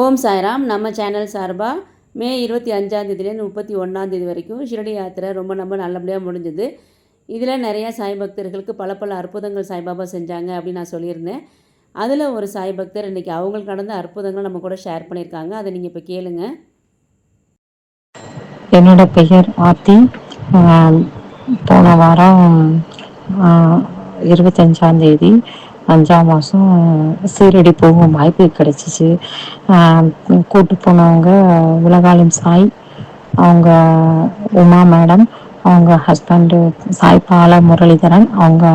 ஓம் சாய்ராம். நம்ம சேனல் சார்பாக மே இருபத்தி அஞ்சாந்தேதியிலேருந்து முப்பத்தி ஒன்றாந்தேதி வரைக்கும் ஷிரடி யாத்திரை ரொம்ப ரொம்ப நல்லபடியாக முடிஞ்சது. இதில் நிறையா சாய் பக்தர்களுக்கு பல பல அற்புதங்கள் சாய்பாபா செஞ்சாங்க அப்படின்னு நான் சொல்லியிருந்தேன். அதில் ஒரு சாய் பக்தர் இன்றைக்கி அவங்களுக்கு நடந்த அற்புதங்கள் நம்ம கூட ஷேர் பண்ணியிருக்காங்க. அதை நீங்கள் இப்போ கேளுங்க. என்னோட பெயர் ஆர்த்தி போன வாரம் இருபத்தஞ்சாம் தேதி அஞ்சாம் மாதம் சீரடி போகும் வாய்ப்பு கிடைச்சிச்சு. கூட்டு போனவங்க உலகாலும் சாய் அவங்க உமா மேடம் அவங்க ஹஸ்பண்டு சாய் பால முரளிதரன் அவங்க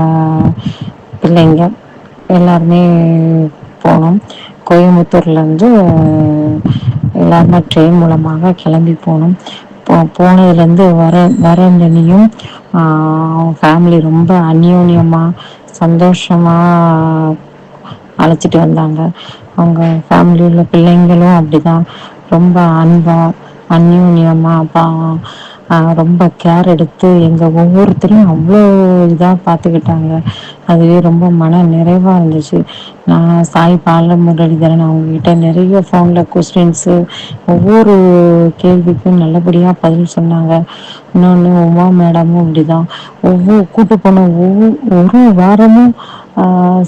பிள்ளைங்க எல்லாருமே போனோம். கோயம்புத்தூர்லேருந்து எல்லாருமே ட்ரெயின் மூலமாக கிளம்பி போனோம். போ போனதுலேருந்து வர வரந்தனியும் ஃபேமிலி ரொம்ப அந்யோன்யமாக சந்தோஷமாக அழைச்சிட்டு வந்தாங்க. அவங்க ஃபேமிலியில் பிள்ளைங்களும் அப்படிதான். ரொம்ப அன்பாக அந்யோன்யமாக அப்பா ரொம்ப கேர் எடுத்து எங்கள் ஒவ்வொருத்தரையும் அவ்வளோ இதாக பார்த்துக்கிட்டாங்க அதுவே ரொம்ப மன நிறைவாக இருந்துச்சு. நான் சாய் பால முரளிதரன் அவங்கக்கிட்ட நிறைய ஃபோனில் கொஸ்டின்ஸு ஒவ்வொரு கேள்விக்கும் நல்லபடியாக பதில் சொன்னாங்க. இன்னொன்று உமா மேடமும் அப்படிதான் ஒவ்வொரு கூட்டு போன ஒவ்வொரு ஒரு வாரமும்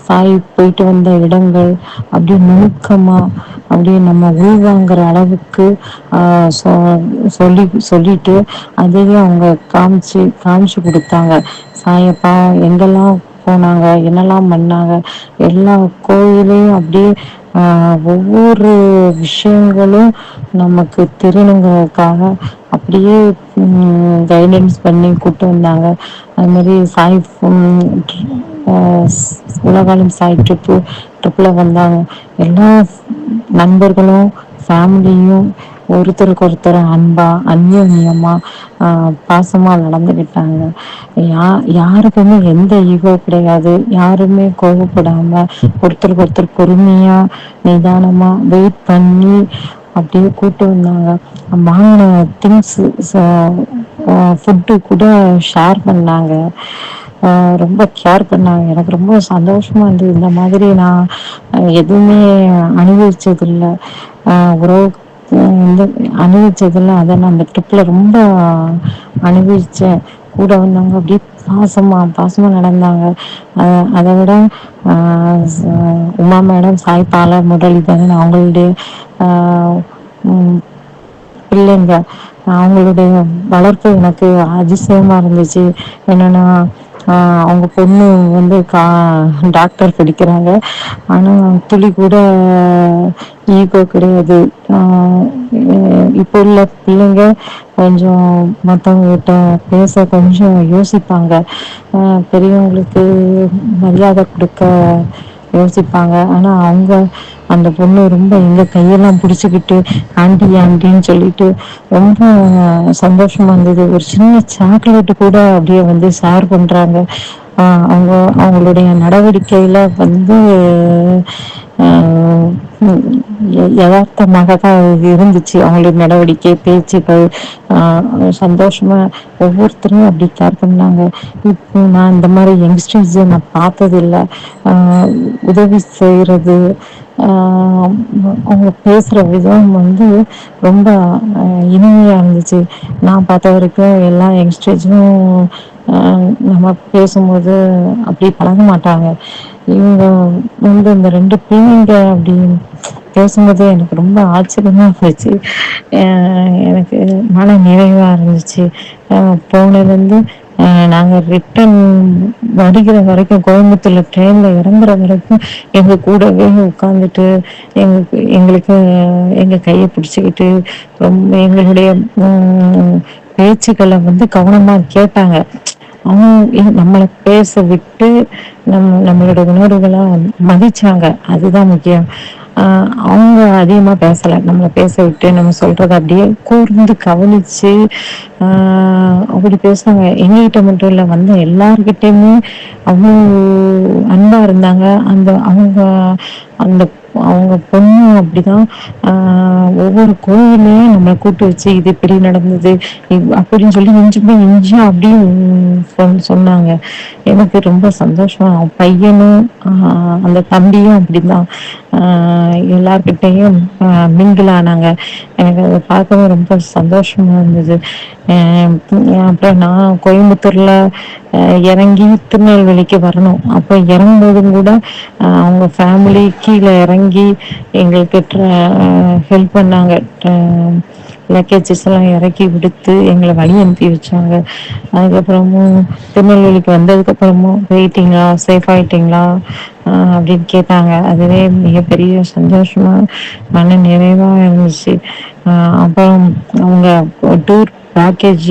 சாய் போயிட்டு வந்த இடங்கள் அப்படியே நுணுக்கமாக அப்படியே நம்ம உள்வாங்கிற அளவுக்கு சொல்லி சொல்லிட்டு அதையே அவங்க காமிச்சு காமிச்சு கொடுத்தாங்க. சாயப்பா எங்கெல்லாம் போனாங்க என்னெல்லாம் பண்ணாங்க எல்லா கோயிலையும் அப்படியே ஒவ்வொரு விஷயங்களும் நமக்கு தெரியணுங்கிறதுக்காக அப்படியே கைடன்ஸ் பண்ணி கூப்பிட்டு வந்தாங்க. அது மாதிரி சாய் உலகாலும் சாய் ட்ரிப்பு ட்ரிப்பில் வந்தாங்க. எல்லா நண்பர்களும் ஃபேமிலியும் ஒருத்தருக்கு ஒருத்தர் அன்பா அந்யோன்யமா பாசமா நடந்துக்கிட்டாங்க யா யாருக்குமே எந்த ஈகோ கிடையாது. யாருமே கோபப்படாம ஒருத்தருக்கு ஒருத்தர் பொறுமையா நிதானமா வெயிட் பண்ணி அப்படியே கூட்டு வந்தாங்க. வாங்கின திங்ஸ் ஃபுட்டு கூட ஷேர் பண்ணாங்க. ரொம்ப கேர் பண்ணாங்க. எனக்கு ரொம்ப சந்தோஷமா இருந்தது. இந்த மாதிரி நான் எதுவுமே அனுபவிச்சதில்லை. உறவு வந்து அனுபவிச்சதில்லை. அதை நான் அந்த ட்ரிப்பில் ரொம்ப அனுபவித்தேன் கூட வந்தவங்க அப்படியே பாசமாக பாசமாக நடந்தாங்க. அதை விட உமா மேடம் சாய் பாலா முரளிதரன் அவங்களுடைய பிள்ளைங்க அவங்களுடைய வளர்ப்பு எனக்கு அதிசயமா இருந்துச்சு. என்னன்னா அவங்க பொண்ணு வந்து கா டாக்டர் படிக்கிறாங்க. ஆனால் துளி கூட ஈகோ கிடையாது. இப்போ உள்ள பிள்ளைங்க கொஞ்சம் மற்றவங்ககிட்ட பேச கொஞ்சம் யோசிப்பாங்க. பெரியவங்களுக்கு மரியாதை கொடுக்க யோசிப்பாங்க. ஆனால் அவங்க அந்த பொண்ணு ரொம்ப எங்க கையெல்லாம் பிடிச்சிக்கிட்டு ஆண்டி ஆண்டின்னு சொல்லிட்டு ரொம்ப சந்தோஷமா இருந்தது. ஒரு சின்ன சாக்லேட்டு கூட அப்படியே வந்து ஷேர் பண்றாங்க. அவங்க அவங்களுடைய நடவடிக்கையில வந்து யதார்த்தமாக தான் இருந்துச்சு அவங்களுடைய நடவடிக்கை பேச்சுகள் சந்தோஷமா ஒவ்வொருத்தரும் அப்படி கேர் பண்ணாங்க. இப்போ நான் இந்த மாதிரி யங்ஸ்டர்ஸ் நான் பார்த்ததில்லை. உதவி செய்யறது அவங்க பேசுகிற விதம் வந்து ரொம்ப இனிமையாக இருந்துச்சு. நான் பார்த்த வரைக்கும் எல்லா யங்ஸ்டர்ஸும் நம்ம பேசும்போது அப்படி பழக மாட்டாங்க. இவங்க வந்து இந்த ரெண்டு பிள்ளைங்க அப்படி பேசும்போது எனக்கு ரொம்ப ஆச்சரியமாக போச்சு எனக்கு மன நிறைவாக இருந்துச்சு. போனதுலேருந்து நாங்கள் ரிட்டன் வருகிற வரைக்கும் கோயம்புத்தூர்ல ட்ரெயின்ல இறங்குற வரைக்கும் எங்க கூடவே உட்காந்துட்டு எங்களுக்கு எங்களுக்கு எங்க கையை பிடிச்சிக்கிட்டு ரொம்ப எங்களுடைய பேச்சுக்களை வந்து கவனமா கேட்டாங்க. அவங்க நம்மளை பேச விட்டு நம் நம்மளோட உணர்வுகளை மதிச்சாங்க. அதுதான் முக்கியம். அவங்க அதிகமாக பேசலை. நம்மளை பேச விட்டு நம்ம சொல்கிறத அப்படியே கூர்ந்து கவனிச்சு அப்படி பேசுனாங்க. எங்ககிட்ட மட்டும் இல்லை வந்த எல்லார்கிட்டயுமே அவ்வளோ அன்பாக இருந்தாங்க. அந்த அவங்க அந்த அவங்க பொண்ணு அப்படிதான் ஒவ்வொரு கோயிலையும் நம்மளை கூட்டு வச்சு இது இப்படி நடந்தது அப்படின்னு சொல்லி இஞ்சுமே இஞ்சும் அப்படின்னு சொன்னாங்க. எனக்கு ரொம்ப சந்தோஷம் பையனும் அந்த தம்பியும் அப்படிதான். எல்லார்கிட்டேயும் மிங்கிள் ஆனாங்க எனக்கு அதை பார்க்கவே ரொம்ப சந்தோஷமா இருந்தது. அப்புறம் நான் கோயம்புத்தூர்ல இறங்கி திருநெல்வேலிக்கு வரணும். அப்போ இறங்கும்போதும் கூட அவங்க ஃபேமிலி கீழே இறங்கி எங்களுக்கு ஹெல்ப் பண்ணாங்க. லக்கேஜஸ் எல்லாம் இறக்கி விடுத்து எங்களை வழி அனுப்பி வச்சாங்க. அதுக்கப்புறமும் திருநெல்வேலிக்கு வந்ததுக்கப்புறமும் போயிட்டீங்களா? சேஃப் ஆயிட்டீங்களா? அப்படின்னு கேட்டாங்க. அதுவே மிகப்பெரிய சந்தோஷமா மன நிறைவாக இருந்துச்சு. அப்புறம் அவங்க டூர் பேக்கேஜ்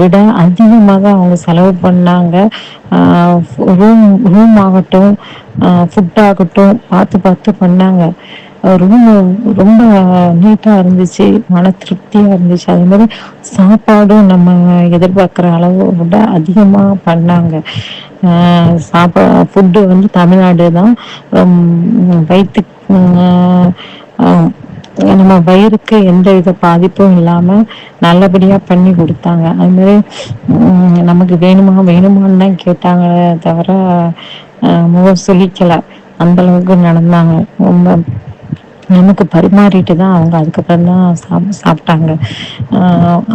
விட அதிகமாக தான் அவங்க செலவு பண்ணாங்க. ரூம் ரூம் ஆகட்டும் ஃபுட் ஆகட்டும் பார்த்து பார்த்து பண்ணாங்க. ரொம்ப ரொம்ப நீட்டாக இருந்துச்சு. மன திருப்தியாக இருந்துச்சு. அதே மாதிரி சாப்பாடும் நம்ம எதிர்பார்க்குற அளவு விட அதிகமாக பண்ணாங்க. சாப்பா ஃபுட்டு வந்து தமிழ்நாடு தான். வயிற்று நம்ம வயிறுக்கு எந்த வித பாதிப்பும் இல்லாமல் நல்லபடியாக பண்ணி கொடுத்தாங்க. அது மாதிரி நமக்கு வேணுமா வேணுமான்னு தான் கேட்டாங்களே தவிர முகம் சொல்லிக்கலை அந்த அளவுக்கு நடந்தாங்க. ரொம்ப நமக்கு பரிமாறிட்டு தான் அவங்க அதுக்கப்புறம் தான் சாப் சாப்பிட்டாங்க.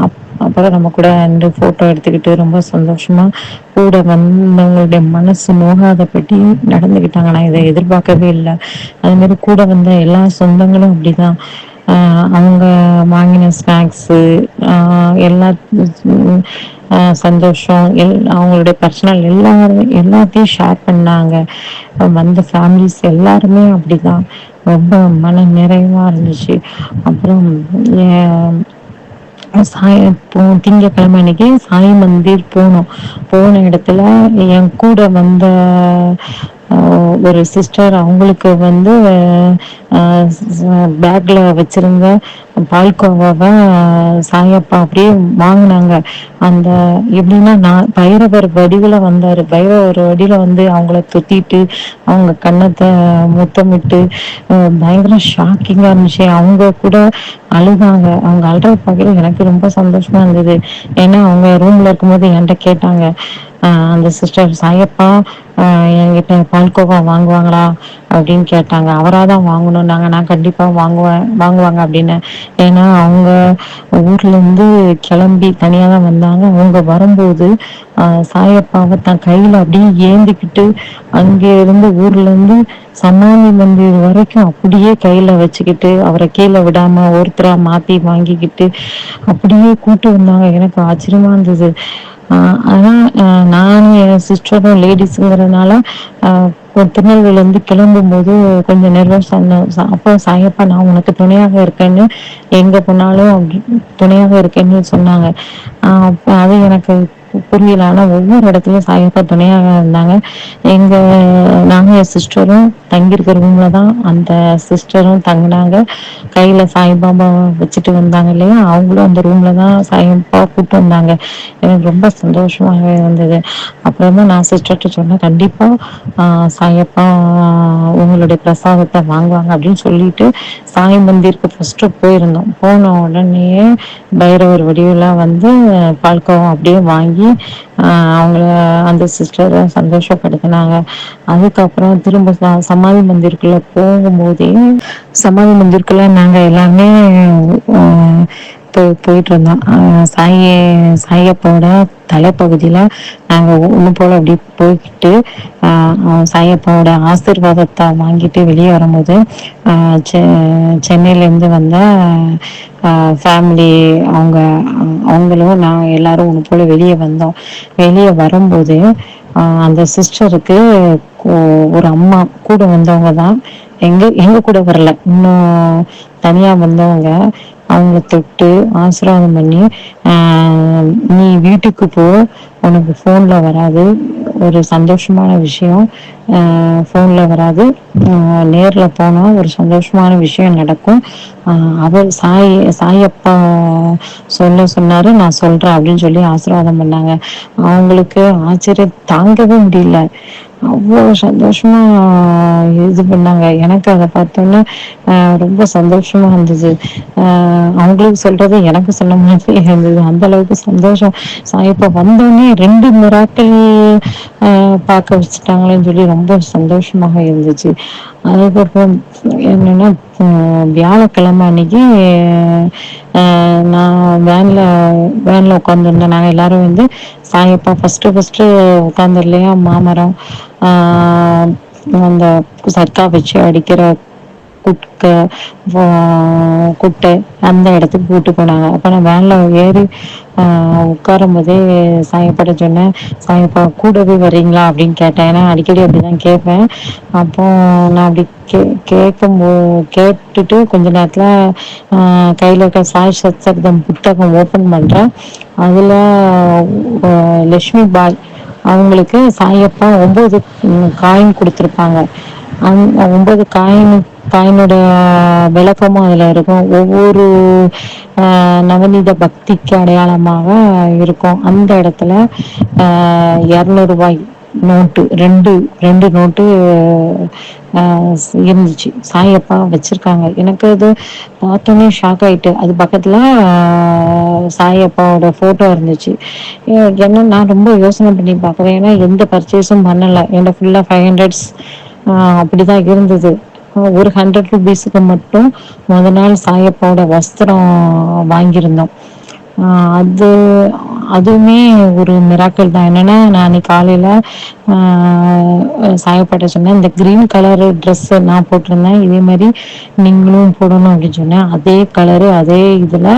அப் அப்புறம் நம்ம கூட ரெண்டு ஃபோட்டோ எடுத்துக்கிட்டு ரொம்ப சந்தோஷமா கூட வந்தவங்களுடைய மனசு நோகாதபடி நடந்துக்கிட்டாங்க நான் இதை எதிர்பார்க்கவே இல்லை. அது மாதிரி கூட வந்த எல்லா சொந்தங்களும் அப்படிதான். அவங்க வாங்கின ஸ்நாக்ஸு எல்லா சந்தோஷம். எல் அவங்களுடைய பர்சனல் எல்லாருமே எல்லாத்தையும் ஷேர் பண்ணாங்க. வந்த ஃபேமிலிஸ் எல்லாருமே அப்படிதான். ரொம்ப மன நிறைவா இருந்துச்சு. அப்புறம் சாய் போ திங்கக்கிழமை அன்னைக்கு சாய் மந்திர் போனோம். போன இடத்துல என் கூட வந்த ஒரு சிஸ்டர் அவங்களுக்கு வந்து பேக்ல வச்சிருந்த பால்கோவாவை சாயப்பா அப்படியே வாங்கினாங்க. அந்த எப்படின்னா நான் பைரவர் வடிவில் வந்தார். பைரவர் வடிவில் வந்து அவங்கள தொத்திட்டு அவங்க கண்ணத்தை முத்தமிட்டு பயங்கர ஷாக்கிங்காக இருந்துச்சு. அவங்க கூட அழுதாங்க. அவங்க அழுற பார்க்கல எனக்கு ரொம்ப சந்தோஷமா இருந்தது. ஏன்னா அவங்க ரூம்ல இருக்கும்போது என்கிட்ட கேட்டாங்க அந்த சிஸ்டர் சாயப்பா என்கிட்ட பால்கோவா வாங்குவாங்களா அப்படின்னு கேட்டாங்க. அவராக தான் வாங்கணும்னாங்க. நான் கண்டிப்பா வாங்குவேன் வாங்குவாங்க அப்படின்னு. ஏன்னா அவங்க ஊர்ல இருந்து கிளம்பி தனியா தான் வந்தாங்க. அவங்க வரும்போது ஆஹ் சாயப்பாவை தன் கையில அப்படியே ஏந்திக்கிட்டு அங்கே இருந்து ஊர்ல இருந்து சமாதி மந்திர் வரைக்கும் அப்படியே கையில வச்சுக்கிட்டு அவரை கீழே விடாம ஒருத்தரா மாத்தி வாங்கிக்கிட்டு அப்படியே கூட்டு வந்தாங்க. எனக்கு ஆச்சரியமா இருந்தது. ஆஹ் ஆனா ஆஹ் நானும் என் சிஸ்டரும் லேடிஸுங்கிறதுனால ஆஹ் திருநெல்வேலியில இருந்து கிளம்பும் போது கொஞ்சம் நர்வஸ் அப்போ சாயப்பா நான் உனக்கு துணையாக இருக்கேன்னு எங்க போனாலும் துணையாக இருக்கேன்னு சொன்னாங்க. ஆஹ் அது எனக்கு புரியல ஒவ்வொரு இடத்துலயும் சாயப்பா துணையாக இருந்தாங்க. எங்க நானும் என் சிஸ்டரும் தங்கியிருக்கிற ரூம்ல தான் அந்த சிஸ்டரும் தங்கினாங்க. கையில சாய்பாபா வச்சுட்டு வந்தாங்க இல்லையா? அவங்களும் அந்த ரூம்ல தான் சாயப்பா கூப்பிட்டு வந்தாங்க. எனக்கு ரொம்ப சந்தோஷமாக இருந்தது. அப்புறமா நான் சிஸ்டர்கிட்ட சொன்னேன் கண்டிப்பா சாயப்பா உங்களுடைய பிரசாதத்தை வாங்குவாங்க அப்படின்னு சொல்லிட்டு சாய் மந்திருக்கு ஃபர்ஸ்ட் போயிருந்தோம். போன உடனே பைரவர் வடிவெல்லாம் வந்து பால்கோவம் அப்படியே வாங்கி ஆஹ் அவங்கள அந்த சிஸ்டரை சந்தோஷப்படுத்தினாங்க. அதுக்கப்புறம் திரும்ப ச- சமாதி மந்திருக்குள்ள போகும்போதே சமாதி மந்திருக்குள்ள நாங்க எல்லாமே ஆஹ் போய் போயிட்டு இருந்தோம் ஆஹ் சாய் சாயப்பாவோட தலைப்பகுதியில நாங்க ஒன்று போல அப்படி போய்கிட்டு சாயப்பாவோட ஆசீர்வாதத்தை வாங்கிட்டு வெளியே வரும்போது ஆஹ் சென்னையில இருந்து வந்த ஃபேமிலி அவங்க அவங்களும் நான் எல்லாரும் ஒன்று போல வெளியே வந்தோம். வெளியே வரும்போது அந்த சிஸ்டருக்கு ஒரு அம்மா கூட வந்தவங்க தான். எங்க எங்க கூட வரல. இன்னும் தனியா வந்தவங்க. அவங்கள தொட்டு ஆசீர்வாதம் பண்ணி நீ வீட்டுக்கு போ. உனக்கு ஃபோன்ல வராது. ஒரு சந்தோஷமான விஷயம். ஃபோன்ல வராது. நேரில் போனால் ஒரு சந்தோஷமான விஷயம் நடக்கும். அவர் சாய் சாயப்பா சொல்ல சொன்னார் நான் சொல்கிறேன் அப்படின்னு சொல்லி ஆசீர்வாதம் பண்ணாங்க. அவங்களுக்கு ஆச்சரியம் தாங்கவே முடியல. அவ்வளோ சந்தோஷமா இது பண்ணாங்க. எனக்கு அதை பார்த்தோன்னே ரொம்ப சந்தோஷமா இருந்தது. அவங்களுக்கு சொல்றது எனக்கு சொன்ன மாதிரி இருந்தது. அந்த அளவுக்கு சந்தோஷம். சாயப்பா வந்தோடனே ரெண்டு மிராக்கள் பார்க்க வச்சுட்டாங்களேன்னு சொல்லி ரொம்ப சந்தோஷமாக இருந்துச்சு. அதுக்கப்புறம் என்னன்னா வியாழக்கிழமை அன்னைக்கு நான் வேன்ல வேன்ல உட்காந்துருந்தேன் நாங்கள் எல்லாரும் வந்து சாயப்பா ஃபர்ஸ்ட் ஃபர்ஸ்ட் உட்காந்து இல்லையா மாமரம் அந்த சர்க்கா வச்சு அடிக்கிற குட்டை குட்டை அந்த இடத்துக்கு கூட்டு போனாங்க. அப்போ நான் வேனில் ஏறி உட்காரும் போதே சாயப்பட சொன்னேன் சாயப்பா கூடவே வரீங்களா அப்படின்னு கேட்டேன். ஏன்னா அடிக்கடி அப்படிதான் கேட்பேன். அப்போ நான் அப்படி கே கேட்கும்போ கேட்டுட்டு கொஞ்ச நேரத்தில் கையில் இருக்க சாய் சத்சப்தம் புத்தகம் ஓப்பன் பண்ணுறேன் அதில் லக்ஷ்மி பாய் அவங்களுக்கு சாயப்பா ஒன்பது காயின் கொடுத்துருப்பாங்க. அந்த ஒன்பது காயின் காயினோட விளக்கமும் அதுல இருக்கும். ஒவ்வொரு நவநீத பக்திக்கு அடையாளமாக இருக்கும். அந்த இடத்துல இரநூறுபாய் நோட்டு ரெண்டு ரெண்டு நோட்டு இருந்துச்சு. சாயப்பா வச்சிருக்காங்க. எனக்கு அது பார்த்தோன்னே ஷாக் ஆயிட்டு. அது பக்கத்துல சாயப்பாவோட போட்டோ இருந்துச்சு. ஏன்னா நான் ரொம்ப யோசனை பண்ணி பார்க்குறேன். ஏன்னா எந்த பர்ச்சேஸும் பண்ணல. என்கிட்ட ஃபுல்லா ஃபைவ் ஹண்ட்ரட்ஸ் அப்படிதான் இருந்தது. ஒரு ஹண்ட்ரட் ருபீஸுக்கு மட்டும் முத நாள் சாயப்பாவோட வஸ்திரம் வாங்கியிருந்தோம். அது அதுவுமே ஒரு மிராக்கள் தான். என்னன்னா நான் அன்னைக்கு காலையில சாயப்பட்ட சாயப்பாட்ட சொன்னேன் இந்த கிரீன் கலர் ட்ரெஸ் நான் போட்டிருந்தேன். இதே மாதிரி நீங்களும் போடணும் அப்படின்னு சொன்னேன். அதே கலரு அதே இதுல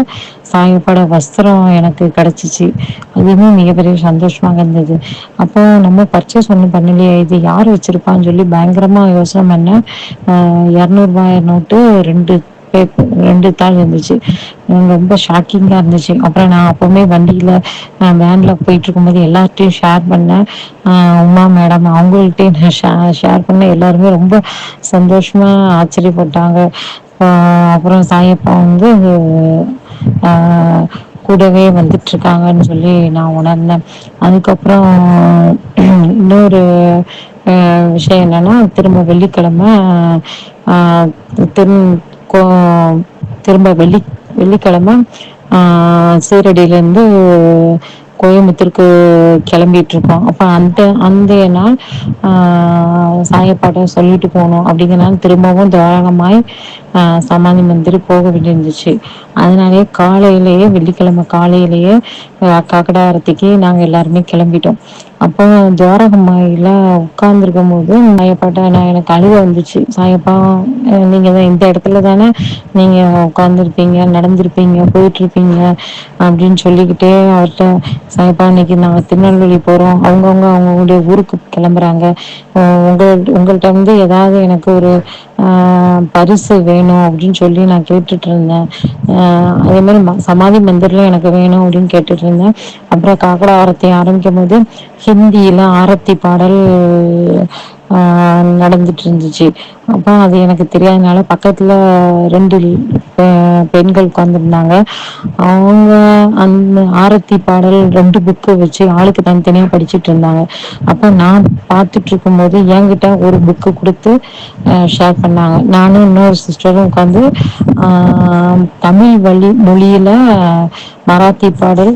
சாயப்பாட வஸ்திரம் எனக்கு கிடைச்சிச்சு. அதுவுமே மிகப்பெரிய சந்தோஷமாக இருந்தது. அப்போ நம்ம பர்ச்சேஸ் ஒன்றும் பண்ணலையே இது யார் வச்சிருப்பான்னு சொல்லி பயங்கரமா யோசனை பண்ணேன். இரநூறுபாய் நோட்டு ரெண்டு பேப்பர் ரெண்டு தாள் இருந்துச்சு. ரொம்ப ஷாக்கிங்கா இருந்துச்சு. அப்புறம் நான் அப்பவுமே வண்டியில வேன்ல போயிட்டு இருக்கும்போது எல்லார்ட்டையும் ஷேர் பண்ணேன். உமா மேடம் அவங்கள்ட்டையும் நான் ஷேர் பண்ணேன். எல்லாருமே ரொம்ப சந்தோஷமா ஆச்சரியப்பட்டாங்க. அப்புறம் சாயப்பா வந்து கூடவே வந்துட்டு இருக்காங்கன்னு சொல்லி நான் உணர்ந்தேன். அதுக்கப்புறம் இன்னொரு விஷயம் என்னன்னா திரும்ப வெள்ளிக்கிழமை திரு திரும்ப வெள்ளி வெள்ளிக்கிழமை ஆஹ் சீரடியில இருந்து கோயம்புத்தூருக்கு கிளம்பிட்டு இருக்கோம் அப்போ அந்த அந்த நாள் ஆஹ் சொல்லிட்டு போகணும் அப்படிங்கிறனால திரும்பவும் துவாரகமாய் சமாதி மந்திரி போக வேண்டியிருந்துச்சு. அதனாலேயே காலையிலேயே வெள்ளிக்கிழமை காலையிலேயே ஆஹ் காக்கடாரத்திக்கு நாங்கள் எல்லாருமே கிளம்பிட்டோம். அப்போ துவாரகமாயில உட்கார்ந்துருக்கும் போது சாயப்பாட்ட நான் எனக்கு அழுக வந்துச்சு. சாயப்பா நீங்கள் நீங்க தான் இந்த இடத்துல தானே நீங்க உட்காந்துருப்பீங்க நடந்திருப்பீங்க போயிட்டு இருப்பீங்க அப்படின்னு சொல்லிக்கிட்டே அவர்கிட்ட சாயப்பா இன்னைக்கு நாங்கள் திருநெல்வேலி போறோம். அவங்கவுங்க அவங்களுடைய ஊருக்கு கிளம்புறாங்க. ஆஹ் உங்க உங்கள்ட்ட இருந்து ஏதாவது எனக்கு ஒரு பரிசு வேணும் அப்படின்னு சொல்லி நான் கேட்டுட்டு இருந்தேன். அதே மாதிரி சமாதி மந்திர்ல எனக்கு வேணும் அப்படின்னு கேட்டுட்டு இருந்தேன் அப்புறம் காக்கடா ஆரத்தி ஆரம்பிக்கும் போது ஹிந்தியில ஆரத்தி பாடல் நடந்துட்டு இருந்துச்சு அப்போ அது எனக்கு தெரியாதனால பக்கத்துல ரெண்டு பெ- பெண்கள் உட்காந்துருந்தாங்க அவங்க அந்த ஆரத்தி பாடல் ரெண்டு புக்கு வச்சு ஆளுக்கு தனித்தனியா படிச்சிட்டு இருந்தாங்க. அப்ப நான் பார்த்துட்டு இருக்கும்போது என்கிட்ட ஒரு புக்கு கொடுத்து ஷேர் பண்ணாங்க. நானும் இன்னொரு சிஸ்டரும் உட்காந்து தமிழ் வழி மொழியில மராத்தி பாடல்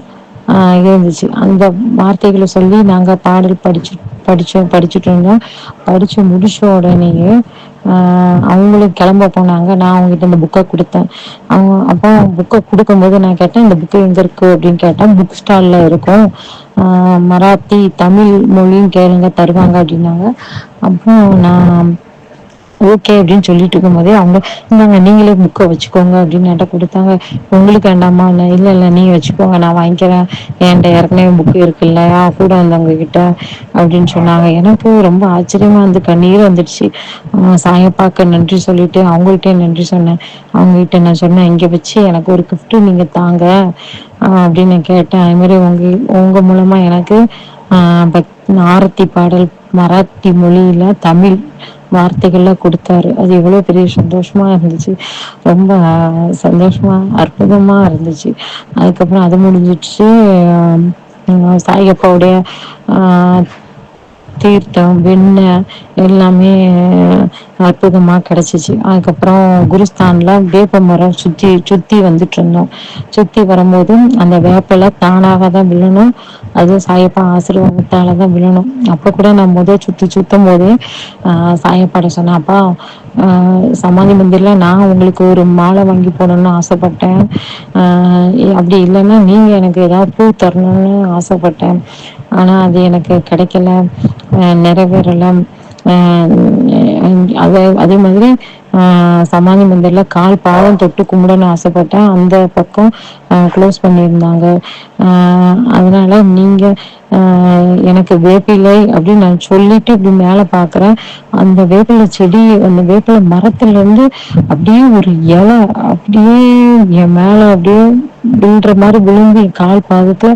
இருந்துச்சு. அந்த வார்த்தைகளை சொல்லி நாங்க பாடல் படிச்சு படித்தோம் படிச்சுட்டு இருந்தோம் படித்து முடிச்ச உடனேயே அவங்களும் கிளம்ப போனாங்க. நான் அவங்ககிட்ட இந்த புக்கை கொடுத்தேன். அவங்க அப்போ புக்கை கொடுக்கும்போது நான் கேட்டேன் இந்த புக்கு எங்க இருக்கு? அப்படின்னு கேட்டேன். புக் ஸ்டாலில் இருக்கும். மராத்தி தமிழ் மொழியும் கேளுங்க தருவாங்க அப்படின்னாங்க. அப்போ நான் ஓகே அப்படின்னு சொல்லிட்டு இருக்கும்போதே அவங்க இந்தாங்க நீங்களே புக்கை வச்சுக்கோங்க அப்படின்னு என்கிட்ட கொடுத்தாங்க. உங்களுக்கு வேண்டாமா? இல்லை இல்லை இல்லை நீங்க வச்சுக்கோங்க நான் வாங்கிக்கிறேன். என்கிட்ட ஏற்கனவே புக்கு இருக்கு இல்லையா கூட வந்தவங்க கிட்ட அப்படின்னு சொன்னாங்க. எனக்கு ரொம்ப ஆச்சரியமா வந்து கண்ணீர் வந்துடுச்சு. சாயப்பாக்க நன்றி சொல்லிட்டு அவங்கள்ட்ட நன்றி சொன்னேன். அவங்ககிட்ட நான் சொன்னேன் இங்கே வச்சு எனக்கு ஒரு கிஃப்ட்டு நீங்கள் தாங்க அப்படின்னு நான் கேட்டேன். அது மாதிரி உங்க உங்க மூலமா எனக்கு பக்- ஆரத்தி பாடல் மராத்தி மொழியில தமிழ் வார்த்தைகள்லாம் கொடுத்தாரு. அது எவ்வளவு பெரிய சந்தோஷமா இருந்துச்சு. ரொம்ப ஆஹ் சந்தோஷமா அற்புதமா இருந்துச்சு. அதுக்கப்புறம் அது முடிஞ்சிடுச்சு. சாயப்பாவுடைய ஆஹ் தீர்த்தம் வெண்ணெய் எல்லாமே அற்புதமா கிடைச்சிச்சு. அதுக்கப்புறம் குருஸ்தான்ல வேப்ப மரம் சுத்தி சுத்தி வந்துட்டு இருந்தோம். சுத்தி வரும்போது அந்த வேப்பல தானாக தான் விழணும். அது சாயப்பா ஆசீர்வாதத்தால தான் விழணும். அப்ப கூட நான் முத சுத்தி சுத்தும் போதே ஆஹ் சாயப்பாட சொன்னேன் அப்பா ஆஹ் சமாதி மந்திரில் நான் உங்களுக்கு ஒரு மாலை வாங்கி போடணும்னு ஆசைப்பட்டேன். ஆஹ் அப்படி இல்லைன்னா நீங்க எனக்கு ஏதாவது பூ தரணும்னு ஆசைப்பட்டேன். ஆனா அது எனக்கு கிடைக்கல. ஆஹ் நிறைவேறல அதே அதே மாதிரி சமாதி மந்திரில் கால் பாதம் தொட்டு கும்பிடணும்னு ஆசைப்பட்டேன் அந்த பக்கம் க்ளோஸ் பண்ணியிருந்தாங்க. அதனால நீங்கள் எனக்கு வேப்பிலை அப்படின்னு நான் சொல்லிட்டு இப்படி மேலே பார்க்குறேன் அந்த வேப்பிலை செடி அந்த வேப்பிலை மரத்துலேருந்து அப்படியே ஒரு இலை அப்படியே என் மேலே அப்படியே விழுற மாதிரி விழுந்து என் கால் பாதத்தில்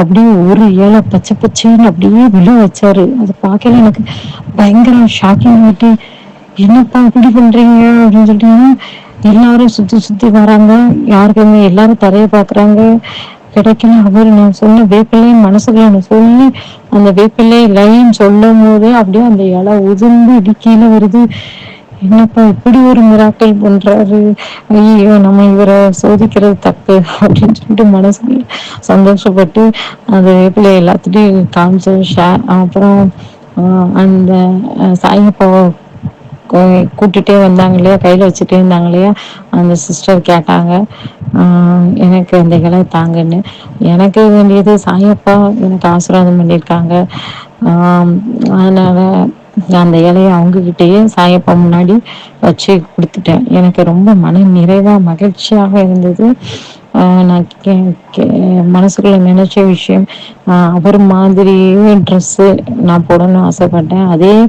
அப்படியே ஒரு இலை பச்சை பச்சைன்னு அப்படியே விழு வச்சாரு. அதை பார்க்கல எனக்கு பயங்கர ஷாக்கிங் ஆகிட்டு என்னப்பா இப்படி பண்றீங்க அப்படின்னு சொல்லிட்டு எல்லாரும் சுத்தி சுத்தி வராங்க. யாருக்குமே எல்லாரும் தரைய பாக்குறாங்க கிடைக்கல அவர் நான் சொன்ன வேப்பிலையும் மனசுக்குள்ள நான் சொல்லி அந்த வேப்பிலை லைன் சொல்லும் போதே அப்படியே அந்த இலை உதிர்ந்து இடி கீழே வருது. என்னப்பா இப்படி ஒரு மிராக்கள் பண்றாரு? ஐயோ நம்ம இவரை சோதிக்கிறது தப்பு அப்படின்னு சொல்லிட்டு மனசுக்குள்ள சந்தோஷப்பட்டு அந்த வேப்பிலை எல்லாத்துட்டையும் காமிச்சு ஷேர் அப்புறம் அந்த சாயப்பாவை கூட்டிகிட்டே வந்தாங்க இல்லையா? கையில் வச்சுட்டே இருந்தாங்க இல்லையா? அந்த சிஸ்டர் கேட்டாங்க. எனக்கு அந்த இலை தாங்கன்னு. எனக்கு வேண்டியது சாயப்பா எனக்கு ஆசீர்வாதம் பண்ணியிருக்காங்க. அதனால் நான் அந்த இலையை அவங்கக்கிட்டேயே சாயப்பா முன்னாடி வச்சு கொடுத்துட்டேன். எனக்கு ரொம்ப மன நிறைவாக மகிழ்ச்சியாக இருந்தது. நான் கே- மனசுக்குள்ள நினைச்ச விஷயம் அவர் மாதிரி ட்ரெஸ்ஸு நான் போடணும்னு ஆசைப்பட்டேன். அதே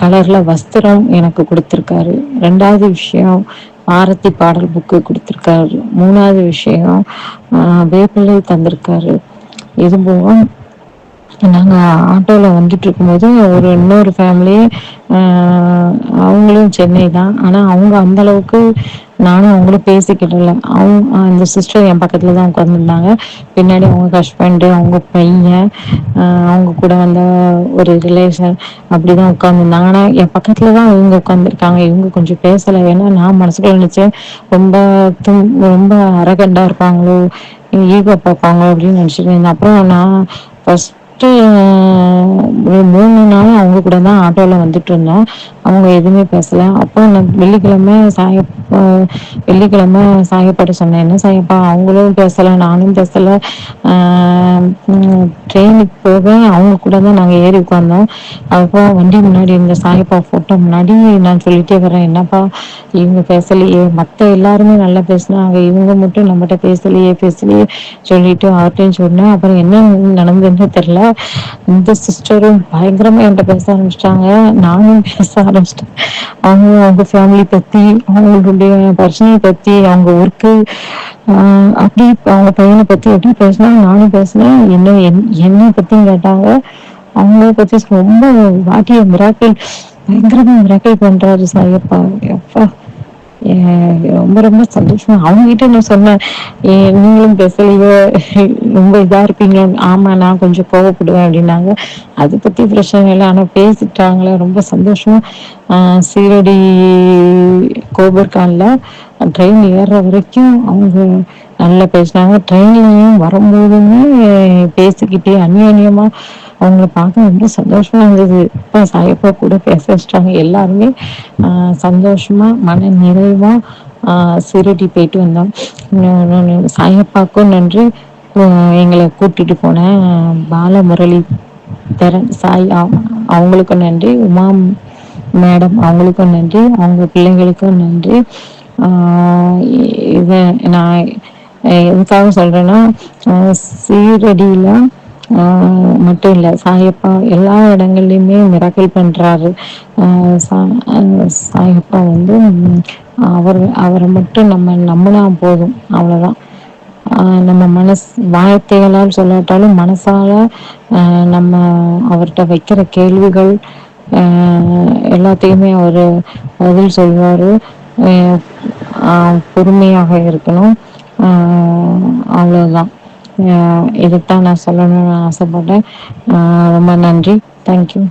கலர்ல வஸ்திரம் எனக்கு கொடுத்துருக்காரு. ரெண்டாவது விஷயம் ஆரத்தி பாடல் புக்கு கொடுத்துருக்காரு. மூணாவது விஷயம் ஆஹ் வேப்பிலை தந்திருக்காரு. இது போக நாங்க ஆட்டோல வந்துட்டு இருக்கும்போது ஒரு இன்னொரு ஃபேமிலி அவங்களும் சென்னை தான். ஆனா அவங்க அந்த அளவுக்கு நானும் அவங்களும் பேசிக்கிடல அவங்க அந்த சிஸ்டர் என் பக்கத்துல தான் உட்காந்துருந்தாங்க பின்னாடி அவங்க ஹஸ்பண்டு அவங்க பையன் அவங்க கூட வந்த ஒரு ரிலேஷன் அப்படிதான் உட்காந்துருந்தாங்க ஆனா என் பக்கத்துல தான் இவங்க உட்காந்துருக்காங்க இவங்க கொஞ்சம் பேசல. ஏன்னா நான் மனசுக்குள்ள நினைச்சேன் ரொம்ப தும் ரொம்ப அரகண்டா இருப்பாங்களோ ஈகோ பார்ப்பாங்களோ அப்படின்னு நினைச்சிட்டு இருந்தேன். அப்புறம் நான் ஃபர்ஸ்ட் ஒரு மூணு நாள் அவங்க கூட தான் ஆட்டோல வந்துட்டு இருந்தோம். அவங்க எதுவுமே பேசல. அப்போ நான் வெள்ளிக்கிழமை சாய வெள்ளிக்கிழமை சாயப்பாட்ட சொன்னேன். என்ன சாயப்பா அவங்களும் பேசல நானும் பேசல. ட்ரெயினுக்கு போக அவங்க கூட தான் நாங்கள் ஏறி உட்காந்தோம் அப்போ வண்டி முன்னாடி இருந்த சாயப்பா போட்டோ முன்னாடி நான் சொல்லிட்டே வரேன் என்னப்பா இவங்க பேசலையே. மற்ற எல்லாருமே நல்லா பேசினாங்க. இவங்க மட்டும் நம்மகிட்ட பேசலையே பேசலையே சொல்லிட்டு அவர்கிட்டையும் சொன்னேன். அப்புறம் என்ன நடந்ததுன்னு தெரில இந்த சிஸ்டரும் பயங்கரமா என்கிட்ட பேச ஆரம்பிச்சிட்டாங்க. நானும் பேச ஆரம்பிச்சிட்டு அவங்க அவங்க ஃபேமிலி பத்தி அவங்களுடைய பிரச்சனையை பத்தி அவங்க ஒர்க்கு அப்படி அவங்க பையனை பத்தி எப்படி பேசினா நானும் பேசினேன். என்ன என்- என்னை பத்தியும் கேட்டாங்க. அவங்கள பத்தி ரொம்ப வாட்டிய மிராக்கள் பயங்கரமா மிராக்கள் பண்றாரு சாயப்பா. எப்பா ரொம்ப ரொம்ப சந்தோஷமா அவங்க கிட்ட நான் சொன்னேன். நீங்களும் பேசலையோ? ரொம்ப இதா இருப்பீங்க. ஆமா நான் கொஞ்சம் கோவப்படுவேன் அப்படின்னாங்க. அதை பத்தி பிரச்சனை இல்லை. ஆனா பேசிட்டாங்களே. ரொம்ப சந்தோஷமா. சீரடி கோபர்கான்ல ட்ரெயின் ஏறுற வரைக்கும் அவங்க நல்லா பேசினாங்க. ட்ரெயின்லயும் வரும்போதுமே பேசிக்கிட்டே அந்யோன்யமா அவங்கள பார்க்க ரொம்ப சந்தோஷமா இருந்தது. இப்போ சாயப்பா கூட பேச வச்சிட்டாங்க எல்லாருமே. சந்தோஷமா மன நிறைவா சீரடி போயிட்டு வந்தோம். சாயப்பாக்கும் நன்றி. எங்களை கூட்டிட்டு போன பாலமுரளி தரன் சாய் அவங்களுக்கும் நன்றி. உமா மேடம் அவங்களுக்கும் நன்றி. அவங்க பிள்ளைங்களுக்கும் நன்றி. இதை நான் எதுக்காக சொல்றேன்னா சீரடியில் மட்டும் இல்லை சாயப்பா எல்லா இடங்கள்லையுமே மிராக்கிள் பண்ணுறாரு சா- சாயப்பா வந்து அவர் அவரை மட்டும் நம்ம நம்பினா போதும் அவ்வளோதான் நம்ம மனசு வார்த்தைகளால் சொல்லாட்டாலும் மனசால நம்ம அவர்கிட்ட வைக்கிற கேள்விகள் எல்லாத்தையுமே அவர் பதில் சொல்வார். பொறுமையாக இருக்கணும். அவ்வளோதான் இதைத்தான் நான் சொல்லணும்னு ஆசைப்பட்டேன் ஆஹ் ரொம்ப நன்றி. தேங்க்யூ